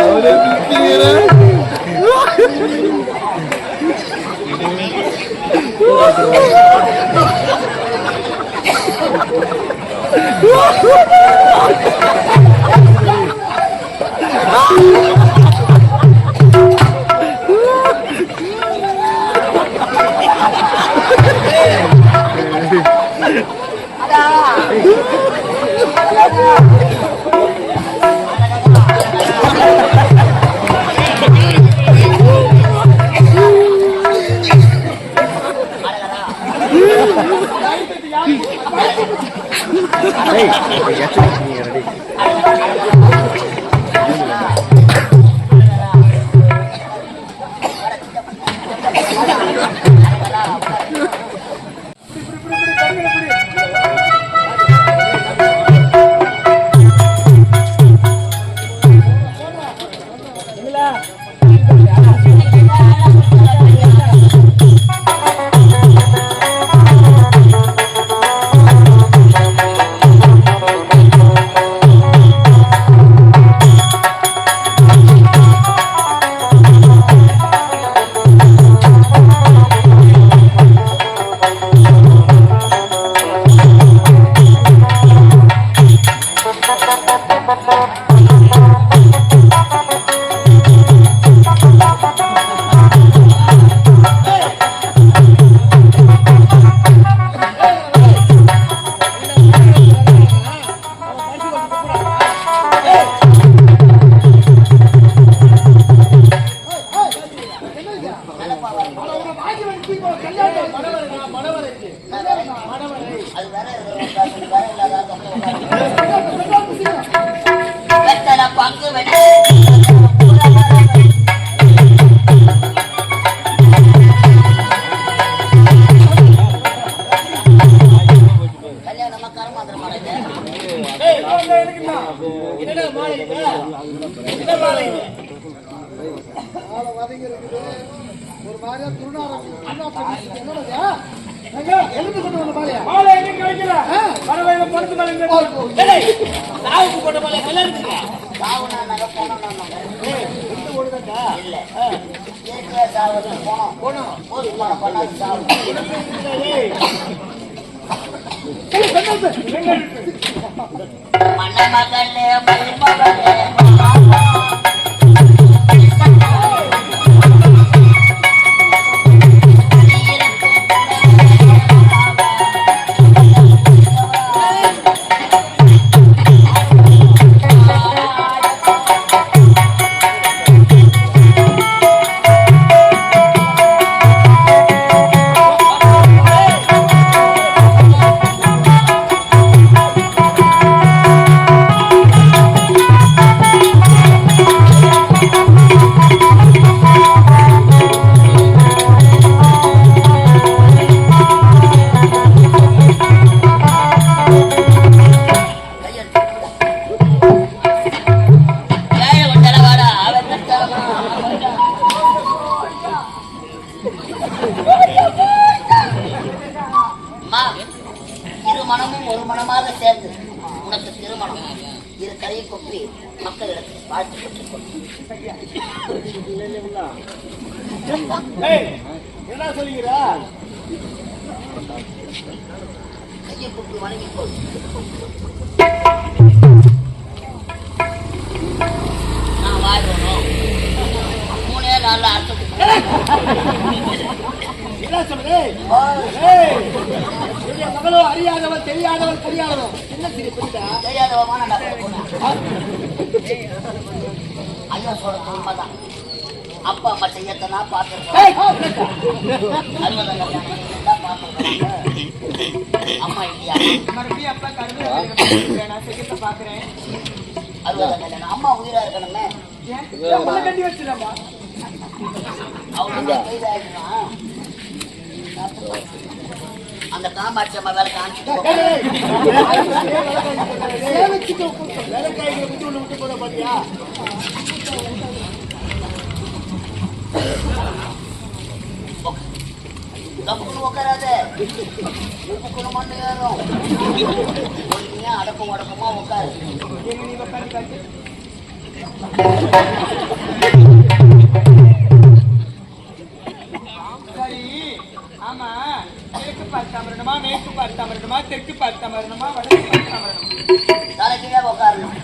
Olha que queira. மணமகளே மருமகளே தெரியாதவன் தெரியாதவன். என்ன சிறு புரியுதா? தெரியாதவமான ஐயா சொல்றது தான் அப்பா அம்மா செய்யத்தனா பார்த்துருக்கேன் அம்மா இல்லையா? மறுபடியும் அப்பா கருமையா நான் பாக்குறேன் அறுபதாம் கல்யாணம் அம்மா உயிரா இருக்கணுமே. கட்டி வச்சிடமா அவங்க அந்த காமாட்சி அம்மா வேலை காமிச்சு உட்காராத அடக்கம் அடக்கமா உட்காரு கிழக்கு மேற்கு பார்த்து அமரணுமா தெற்கு பார்த்து அமரணுமா வடக்கு பார்த்து உட்காரணும்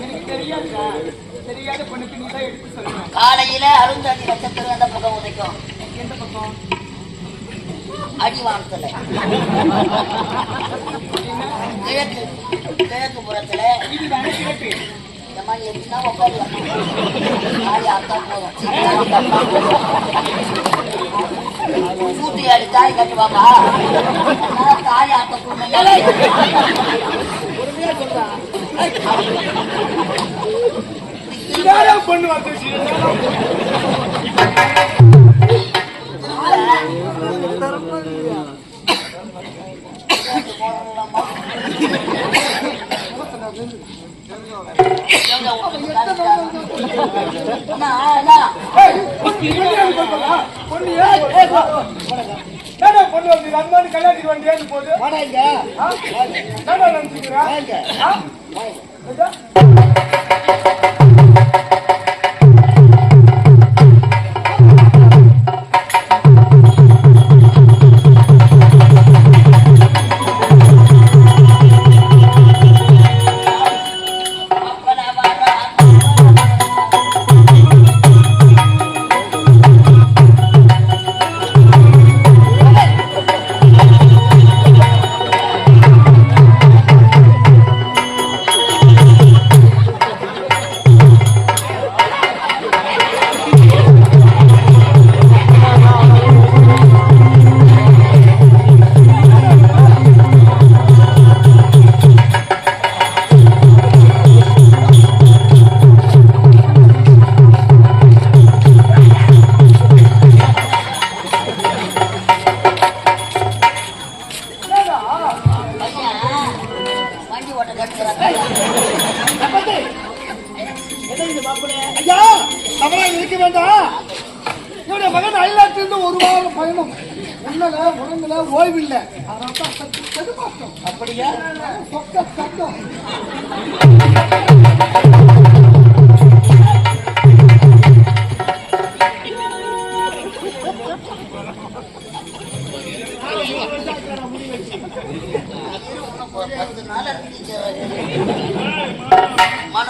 எனக்கு தெரியாதுடா தெரியாத பொண்ணுக்கு நீ தான் எடுத்து சொல்லணும் காலையில அருந்ததி நட்சத்திரம் எந்த பக்கம் உதைக்கும் எந்த பக்கம் அடிவானத்துல கிழக்கு கிழக்கு புறத்துல இது தானே கிழக்கு இந்த மாதிரி எப்படின்னா போதும் சூட்டி அடி தாலி கட்டு பாப்பா அதனால வந்து பொண்ணு ஏன் ஏடா பொண்ணு வந்து அம்மானு கல்யாணத்துக்கு வண்டி ஏறி போகுது ஆ?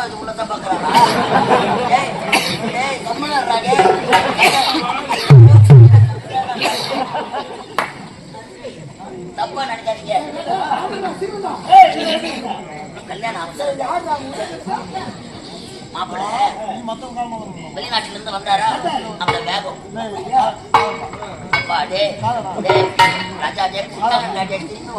நாள் உள்ளதான் பாக்குறாரா ஏய் ஏய் கம்முனர்றா தப்பா நினைக்காதீங்க கல்யாணம் அவசரம் மாப்பிள்ள வெளிநாட்டுல இருந்து வந்தாரா அந்த வேகம் ராஜா டே ராஜா திரும்பி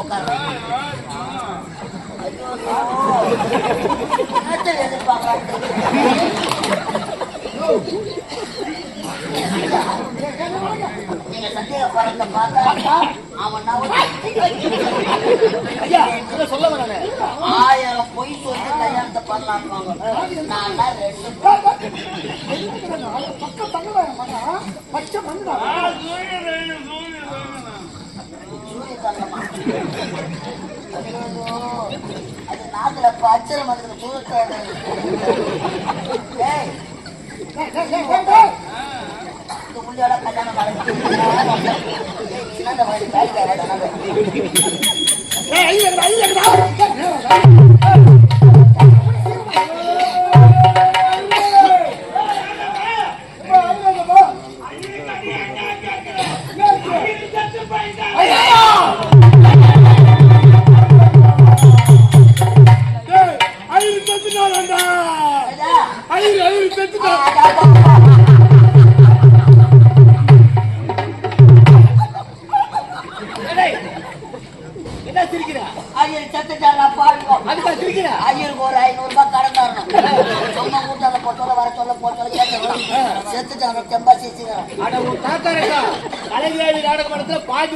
பார்த்தா அவன் சொல்ல ஆயிரம் பொய் சொல்லி கல்யாணத்தை நான் தான் ரெண்டு பச்சை மண்ணா சூரிய அது நாக்குல பச்சரை மாதிரி சூரிய ஏய் கல்யாணம் நடக்குது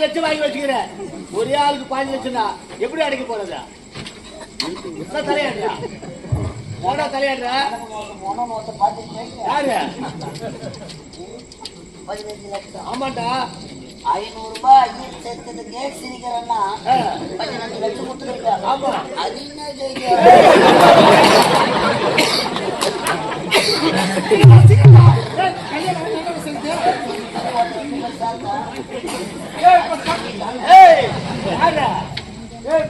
லட்சம் வாங்கி வச்சுக்கிற ஒரே ஆளுக்கு பாஞ்சு லட்சம்னா எப்படி அடைக்க போறதா? என்ன தலையாடியா போடா தலையாடுற. யாரு? பதினஞ்சு லட்சம். ஆமாண்டா. ஐநூறு ரூபாய் ஐயர் சேர்த்ததுக்கே சிரிக்கிறேன்னா ஆ. பதினஞ்சு லட்சம் கொடுத்துருக்காங்க ஆமா. அது என்ன ஜெயிக்க ஏய், இப்ப க- ஏய், யாரு? ஏய், இப்ப கல்யாணம் நடக்கணும்டா, ஐந்து வேணும். சீக்கிரம்டா. நாடா காவல் கட்டி வச்சிருக்கேன் கிட்டனா உக்காடுறா அப்படி நான் ஒரு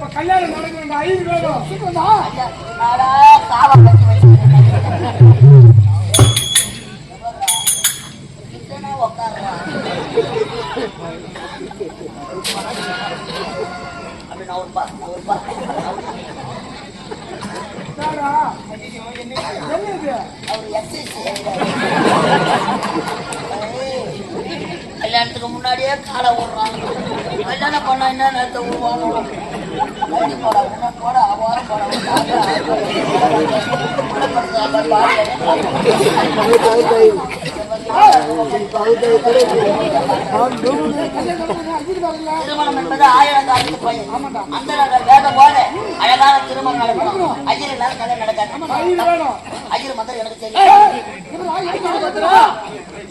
பா நான் ஒரு பா யாரா? என்ன இது? அவர் எக்ஸசைஸ் கல்யாணத்துக்கு முன்னாடியே காலை விடுறாங்க. கல்யாணம் பண்ணா என்ன நேரத்தை விடுவாங்க? வண்டி போட உடனே போட அவாரம் போட. திருமணம் என்பது ஆயிரம் காலத்து அந்த வேத போல அழகான திருமணம் நடக்கணும் ஐயர் இல்லாத கல்யாணம் நடக்காது ஐயர் மந்திரம் எனக்கு தெரியும்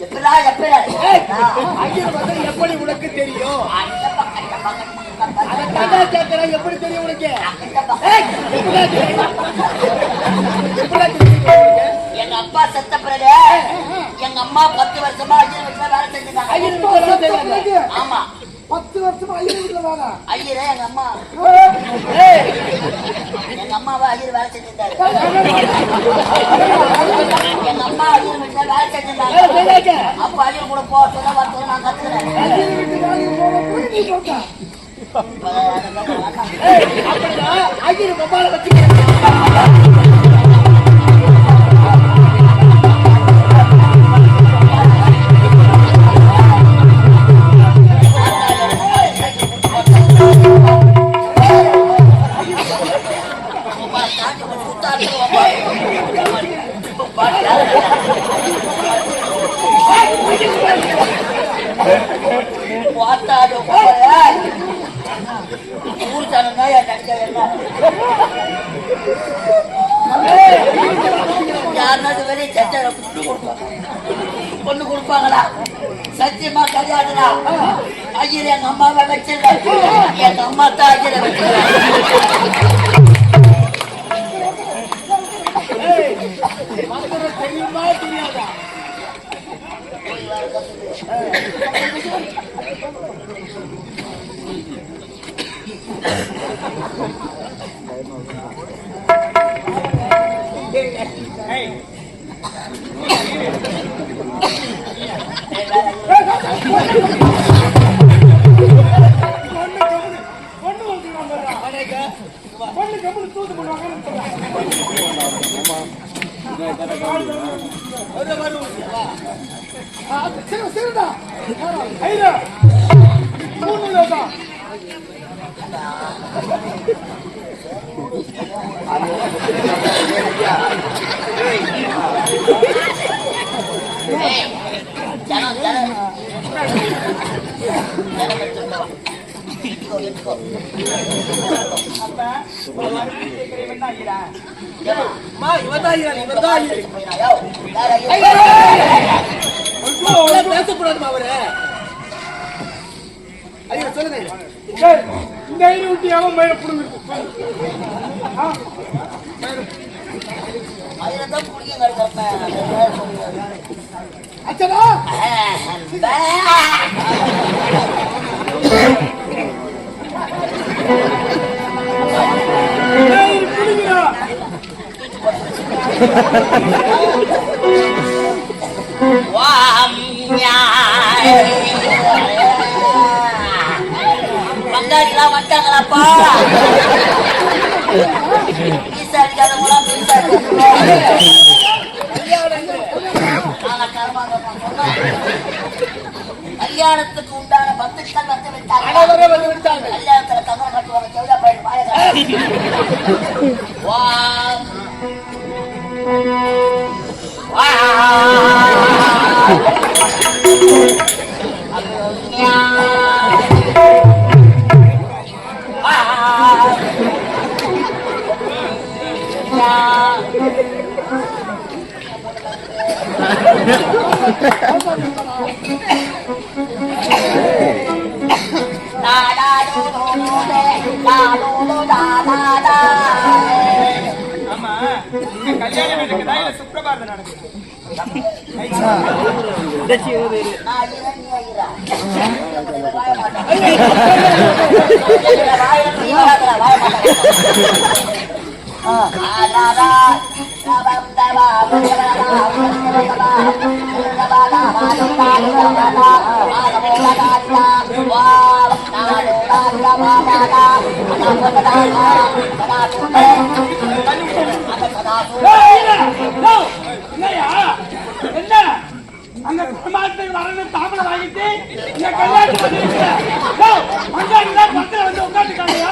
எப்படா எப்படா ஐயர் எப்படி உனக்கு தெரியும் எப்படி தெரியும் உனக்கு எப்படி தெரியும்? எங்க அப்பா செத்த பிறகு எங்க அம்மா பத்து வருஷமா ஐயர் வீட்டுல வேலை செய்றாங்க. ஆமா. பத்து வருஷமா ஐயர் வீட்டுல வேலை ஐயரே எங்க அம்மா. எங்க அம்மாவை ஐயர் வேலை செஞ்சிருந்தாரு எங்க அம்மா ஐயர் வீட்டுல வேலை செஞ்சிருந்தாங்க. அப்ப ஐயர் கூட போ சொல்ல வரத்துல நான் கத்துக்கிறேன். ஐயர் வீட்டு வேலைக்கு பொண்ணு கொடுப்பாங்களா? சத்தியமா கல்யாணா ஐயர் எங்க அம்மாவை வச்சிருக்க எங்க அம்மா தான் ஐயரை வச்சிருக்காங்க. மந்திரம் பொண்ணு கம்முனு தூக்கு பண்ணுவாங்கன்னு சரி சரிடா ஐயா, மூணு தான். ஜனம் ஜனம் ஜனம் பேசக்கூடாதுமா அவரு ஐயா சொல்லுங்க இந்த ஐயரை விட்டு எவன் மயிரை புடுங்கிருக்கு பங்காளிலாம் வந்துட்டாங்களாப்பா கல்யாணத்துக்கு உண்டான பந்துக்கள் வந்து விட்டாங்க. பையன் வாய கல்யாணம் நடக்குதா. இல்ல சுப்பிரபாதம் நடக்குதா என்ன அங்க குடும்பத்துக்கு வரணும் தாமதம் வாங்கிட்டு இங்க கல்யாணம் பண்ணிருக்க மஞ்சாடி தான் பக்கத்துல வந்து உட்காந்துக்காங்கயா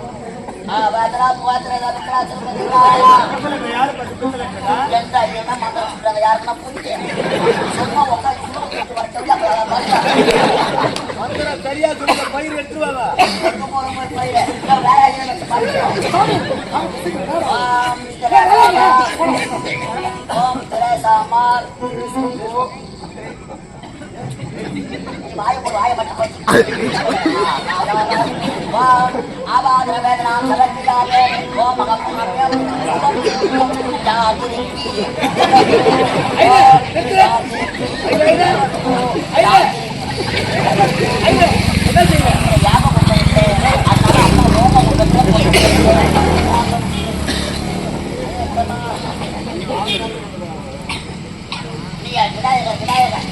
சரியா சொல்லுங்க பயிர் எடுத்துருவாங்க ஓம் திரேசாமார் வாய மட்டும் போடு வேதனாம் சரத்திலாவே ஓம் அகப்பனம் விநாயகர் விநாயகர்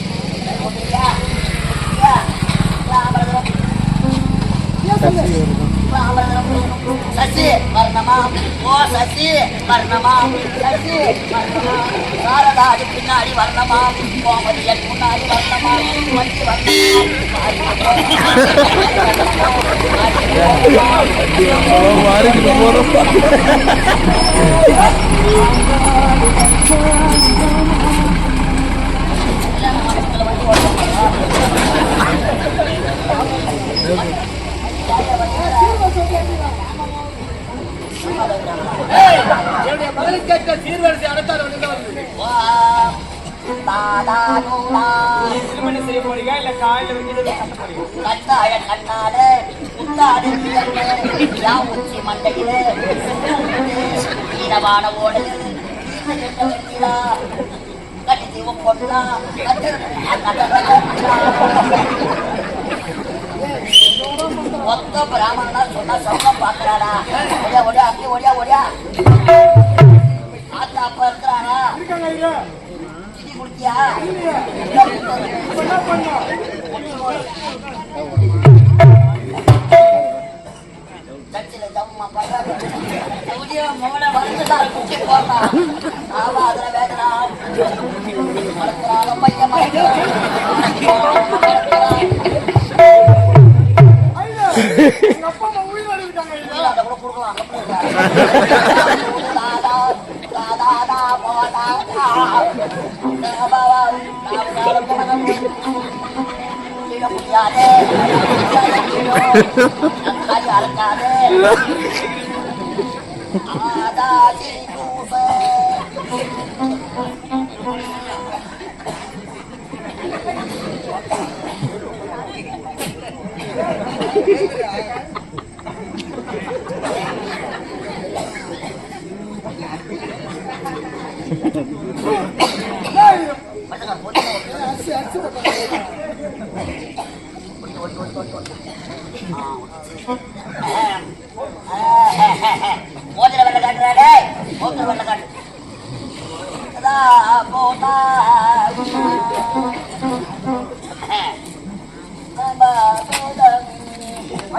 முடியா சசி வர்ணமா ஓ சசி வர்ணமா சசி வர்ணமா சாரதா அது பின்னாடி வர்ணமா கோமதி என் முன்னாடி வர்ணமா மஞ்சு மாறிக்கிட்டு போறப்பா என்னுடைய மகனுக்கு சீர்வரிசை அடுத்தால் திருமணம் செய்ய போறீங்க இல்ல காலையில வைக்கிறது கட்ட கட்டாய கண்ணாடு புத்தாடு உச்சி மண்டையிலே ஈரவான ஓடு கட்டி தீவம் மொத்த பிராமணனா சொன்னா சொந்தம் பாக்குறாடா ஒடியா ஒடியா அங்கே ஒடியா ஒடியா. ஆத்தா அப்பா இருக்கிறானா? இருக்காங்க ஐயா திதி குடிச்சியா ஜம்மா பண்றாங்க ஆமா அதுல வேதனா. பையன் ஐயா எங்க அப்பா அம்மா உயிர் அறிவிட்டாங்க ஐயா அதை கூட கொடுக்கலாம் தாதா தாதா தா மோதிர வெள்ள காட்டுறாடே மோதிர வெள்ள காட்டு இதா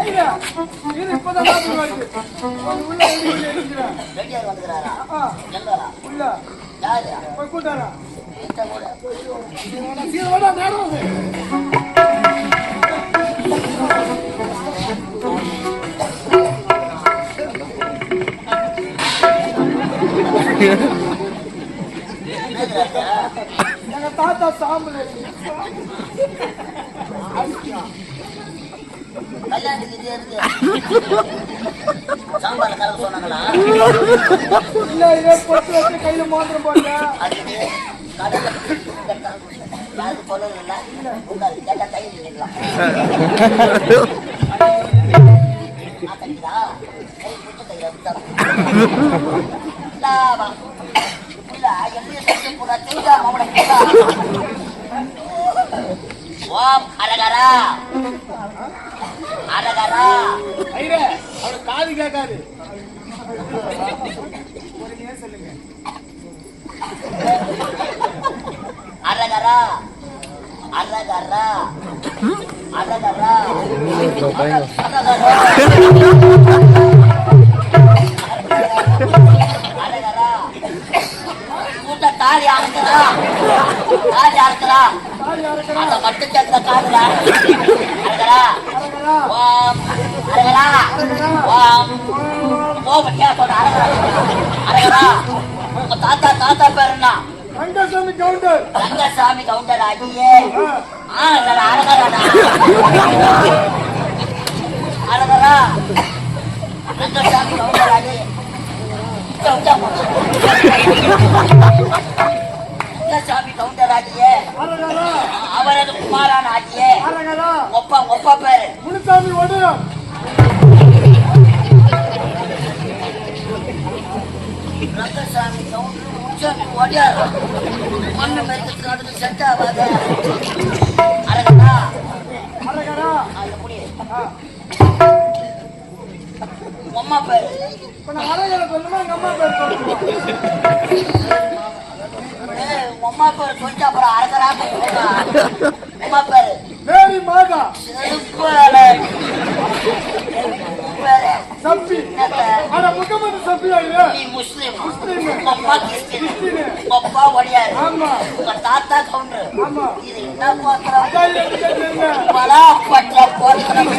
ஐயா, இது இப்பதான் ஞாபகம் வருது. உள்ள எழுதி கொண்டு இருக்கிறான். ரெட்டியார் வந்துக்கிறாரா ஆ, எங்களா உள்ள. யாரு? போய் கூட்டாரா? எந்த கூட. நேரம். எங்க தாத்தா சாம்பல் கையில மோதிரம் போட்டேன் கடையில யாருக்கு ஓம் அரகரா ஐயரே, அவரு காது கேட்காது. அரகரா அரகரா அரகரா அரகரா அரகரா கூட்ட தாலி அறுக்கிறா. தாலி அறுக்கிறா. அந்த மட்டும் சேர்ந்த காதுல ஓம் அரகரா ஓம் ஓம் கேட்கணும் அரகரா அரகரா உங்க தாத்தா தாத்தா பேர் ரங்கசாமி கவுண்டர் ரங்கசாமி கவுண்டர் ஆகியே ஆ அரகரா ரங்கசாமி கவுண்டர் ஆகி ரங்கசாமி கவுண்டர் ஆகியே அவரது குமாரான் ஆகியே ஒப்பா ஒப்பா பேரு முனுசாமி ஒடியம் ரங்கசாமி கவுண்டர் முன்சாமி ஓடியார் மண்ணு மேற்கத்துக்கு அடுத்து செட் ஆகாத அரகரா. அரகரா. அது முடியும் ஆ. அம்மா பேரு இப்ப நான் அரகரை சொல்லணுமா எங்க அம்மா பேர் அம்மா பேர் கொஞ்சம் அப்புறம் அரகரா அம்மா பேரு. மேரி மாதா. சப்பி? ஆனா முகமது சப்பி ஐயா நீ முஸ்லிம். முஸ்லிம். உங்க அம்மா கிறிஸ்டின். கிறிஸ்டினு. உங்க அப்பா ஒடியாரு. ஆமா. உங்க தாத்தா கவுண்டர். ஆமா. இது என்ன பாத்திரம் அதான் எனக்கு தெரியல பலா பற்ற போத்திரம்